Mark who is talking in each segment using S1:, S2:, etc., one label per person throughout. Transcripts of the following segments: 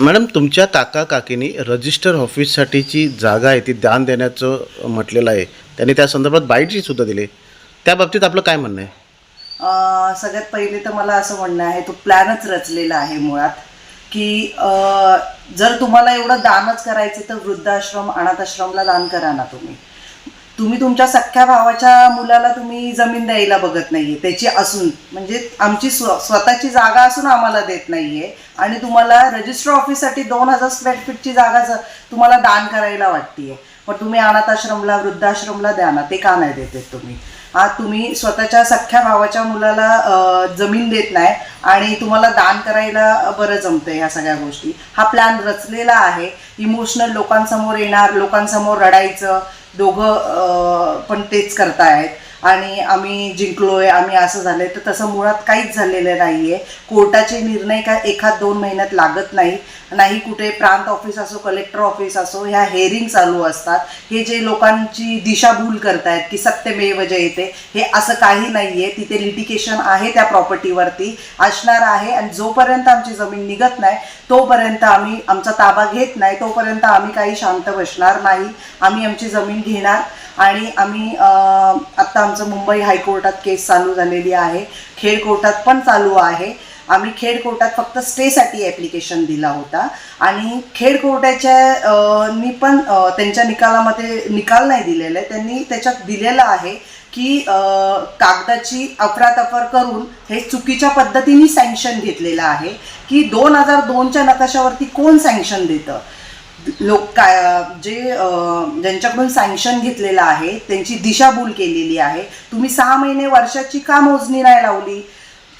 S1: Madam तुमच्या काका काकीनी register ऑफिससाठीची जागा आहे ती दान देण्याचं म्हटलेलं आहे. त्यांनी त्या संदर्भात बाईटची सुद्धा दिली. त्या बाबतीत आपलं काय म्हणणं आहे?
S2: अं, सगळ्यात पहिले तर मला असं म्हणणं आहे तो प्लॅनच रचलेला आहे मुळात की अं, जर तुम्हाला एवढं दानच करायचं तर वृद्धाश्रम अनाथाश्रमला दान करा ना तुम्ही. तुम्ही तुमच्या सख्ख्या भावाच्या मुलाला तुम्ही जमीन द्यायला बघत नाहीये. त्याची असून म्हणजे आमची स्व स्वतःची जागा असून आम्हाला देत नाहीये. आणि तुम्हाला रजिस्टर ऑफिससाठी दोन हजार स्क्वेअर फीटची जागा जर तुम्हाला दान करायला वाटतीये. मग तुम्ही अनाथाश्रमला वृद्धाश्रमला द्या ना ते का नाही देते तुम्ही? हा तुम्ही स्वतःच्या सख्ख्या भावाच्या मुलाला जमीन देत नाही आणि तुम्हाला दान करायला बरं जमतंय ह्या सगळ्या गोष्टी. हा प्लॅन रचलेला आहे. इमोशनल लोकांसमोर येणार लोकांसमोर रडायचं दोघं पण तेच करतायत. आणि आम्ही जिंकलोय आम्ही असं झालंय. तर तसं मुळात काहीच झालेलं नाहीये. कोर्टाचे निर्णय काय एखाद दोन महिन्यात लागत नाही. नाही कुठे प्रांत ऑफिस असो कलेक्टर ऑफिस असो ह्या हेअरिंग चालू असतात. हे जे लोकांची दिशाभूल करतायत की सत्यमेव जयते हे असं काही नाहीये. तिथे लिटिकेशन आहे त्या प्रॉपर्टीवरती असणार आहे. आणि जोपर्यंत आमची जमीन निघत नाही तोपर्यंत आम्ही आमचा ताबा घेत नाही. तोपर्यंत आम्ही काही शांत बसणार नाही. आम्ही आमची जमीन घेणार. आणि आम्ही आत्ता आमचं मुंबई हायकोर्टात केस चालू झालेली आहे. खेड कोर्टात पण चालू आहे. आम्ही खेड कोर्टात फक्त स्टेसाठी ॲप्लिकेशन दिला होता. आणि खेड कोर्टाच्या नी पण त्यांच्या निकालामध्ये निकाल नाही दिलेला. आहे त्यांनी त्याच्यात दिलेलं आहे की कागदाची अफरातफर करून हे चुकीच्या पद्धतीने सँक्शन घेतलेलं आहे. की दोन हजार दोनच्या नकाशावरती कोण सँक्शन देतं? लोक काय जे ज्यांच्याकडून सँक्शन घेतलेलं आहे त्यांची दिशाभूल केलेली आहे. तुम्ही सहा महिने वर्षाची का मोजणी नाही लावली?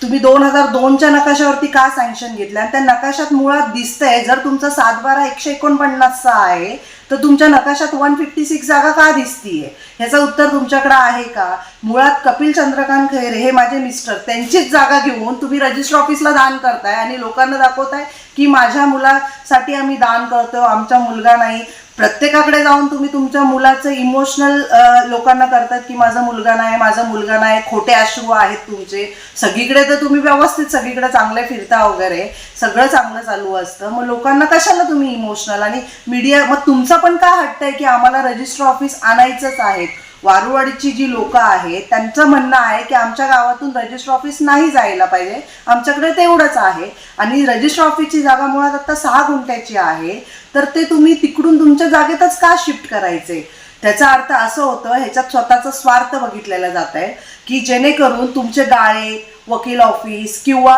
S2: तुम्ही दोन हजार दोनच्या नकाशावरती का सँक्शन घेतलं आणि त्या नकाशात मुळात दिसतंय जर तुमचा सात बारा एकशे एकोणपन्नासचा आहे तर तुमच्या नकाशात वन फिफ्टी सिक्स जागा का दिसतीये? ह्याचं उत्तर तुमच्याकडे आहे का? मुळात कपिल चंद्रकांत खैरे हे माझे मिस्टर त्यांचीच जागा घेऊन तुम्ही रजिस्टर ऑफिसला दान करताय आणि लोकांना दाखवताय की माझ्या मुलासाठी आम्ही दान करतो आमचा मुलगा नाही. प्रत्येकाकडे जाऊन तुम्ही तुमच्या मुलाचं इमोशनल लोकांना करतात की माझा मुलगा नाही माझा मुलगा नाही खोटे अश्रू आहेत तुमचे. सगळीकडे तर तुम्ही व्यवस्थित सगळीकडे चांगले फिरता वगैरे. सगळं चांगलं चालू असतं. मग लोकांना कशाला तुम्ही इमोशनल आणि मीडिया मग तुमचा पण का हट्ट आहे की आम्हाला रजिस्टर ऑफिस आणायचंच आहे? वारुवाडीची जी लोक आहेत त्यांचं म्हणणं आहे की आमच्या गावातून रजिस्टर ऑफिस नाही जायला पाहिजे. आमच्याकडे तेवढंच आहे. आणि रजिस्टर ऑफिसची जागा मुळात आता सहा गुंठ्याची आहे. तर ते तुम्ही तिकडून तुमच्या जागेतच का शिफ्ट करायचे? त्याचा अर्थ असं होतं ह्याच्यात स्वतःचा स्वार्थ बघितलेला जात आहे की जेणेकरून तुमचे गाळे वकील ऑफिस किंवा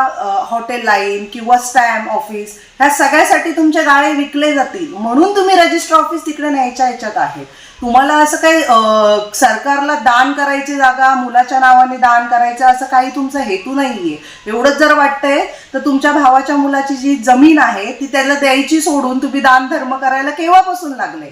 S2: हॉटेल लाईन किंवा स्टॅम्प ऑफिस ह्या सगळ्यासाठी तुमचे गाळे विकले जातील. म्हणून तुम्ही रजिस्टर ऑफिस तिकडे न्यायच्या ह्याच्यात आहे. तुम्हाला असं काही सरकारला दान करायची जागा मुलाच्या नावाने दान करायचं असं काही तुमचा हेतू नाहीये. एवढंच जर वाटतंय तर तुमच्या भावाच्या मुलाची जी जमीन आहे ती त्याला द्यायची सोडून तुम्ही दान धर्म करायला केव्हापासून लागले?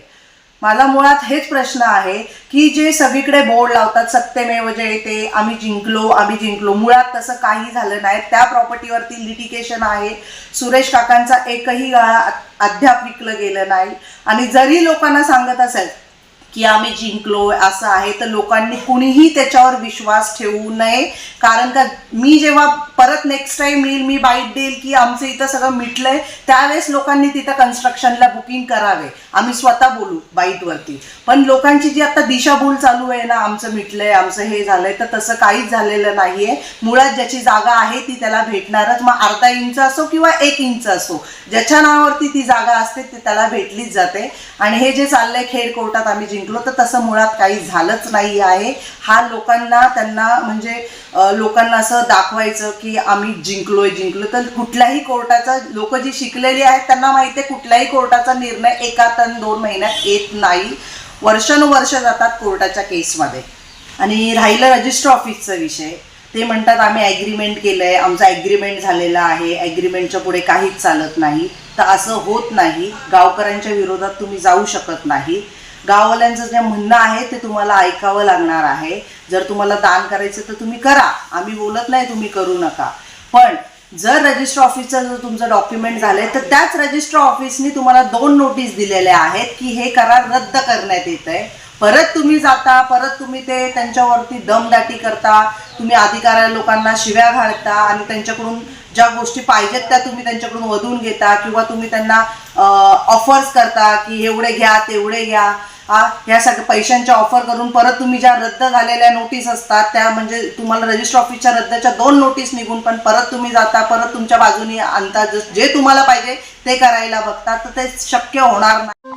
S2: मला मुळात हेच प्रश्न आहे की जे सगळीकडे बोर्ड लावतात सत्यमेव जयते आम्ही जिंकलो आम्ही जिंकलो. मुळात तसं काही झालं नाही. त्या प्रॉपर्टीवरती लिटिकेशन आहे. सुरेश काकांचा एकही गाळा अद्याप विकलं गेलं नाही. आणि जरी लोकांना सांगत असेल की आम्ही जिंकलो असं आहे तर लोकांनी कुणीही त्याच्यावर विश्वास ठेवू नये. कारण का मी जेव्हा परत नेक्स्ट टाइम येईल मी बाईट देईल की आमचं इथं सगळं मिटलंय त्यावेळेस लोकांनी तिथं कन्स्ट्रक्शनला बुकिंग करावे. आम्ही स्वतः बोलू बाईटवरती पण लोकांची जी आता दिशाभूल चालू आहे ना आमचं मिटलंय आमचं हे झालंय तर तसं काहीच झालेलं नाहीये. मुळात ज्याची जागा आहे ती त्याला भेटणारच. मग अर्धा इंच असो किंवा एक इंच असो ज्याच्या नावावरती ती जागा असते ती त्याला भेटलीच जाते. आणि हे जे चाललंय खेड कोर्टात आम्ही जिंकलो तर तसं मुळात काही झालंच नाही आहे. हा लोकांना त्यांना म्हणजे लोकांना असं दाखवायचं की आम्ही जिंकलोय जिंकलो तर कुठल्याही कोर्टाचा लोक जी शिकलेली आहेत त्यांना माहिती आहे कुठल्याही कोर्टाचा निर्णय एका तन दोन महिन्यात येत नाही. वर्षानुवर्ष जातात कोर्टाच्या केसमध्ये. आणि राहिलं रजिस्टर ऑफिसचा विषय. ते म्हणतात आम्ही ॲग्रीमेंट केलंय आमचा ॲग्रीमेंट झालेला आहे ॲग्रीमेंटच्या पुढे काहीच चालत नाही. तर असं होत नाही. गावकऱ्यांच्या विरोधात तुम्ही जाऊ शकत नाही. गाववाल्यांचं जे म्हणणं आहे ते तुम्हाला ऐकावं लागणार आहे. जर तुम्हाला दान करायचं तर तुम्ही करा. आम्ही बोलत नाही तुम्ही करू नका. पण जर रजिस्टर ऑफिसचं जर तुमचं डॉक्युमेंट झालंय तर त्याच रजिस्टर ऑफिसनी तुम्हाला दोन नोटीस दिलेल्या आहेत की हे करार रद्द करण्यात येत आहे परत तुम्ही जाता परत तुम्ही ते त्यांच्यावरती दमदाटी करता तुम्ही अधिकाऱ्या लोकांना शिव्या घालता आणि त्यांच्याकडून ज्या गोष्टी पाहिजेत त्या तुम्ही त्यांच्याकडून वधून घेता किंवा तुम्ही त्यांना ऑफर्स करता की एवढे घ्या तेवढे घ्या. हा ह्या सगळ्या पैशांच्या ऑफर करून परत तुम्ही ज्या रद्द झालेल्या नोटीस असतात त्या म्हणजे तुम्हाला रजिस्टर ऑफिसच्या रद्दच्या दोन नोटीस निघून पण परत तुम्ही जाता परत तुमच्या बाजूनी आणता जे तुम्हाला पाहिजे ते करायला बघता तर ते शक्य होणार नाही.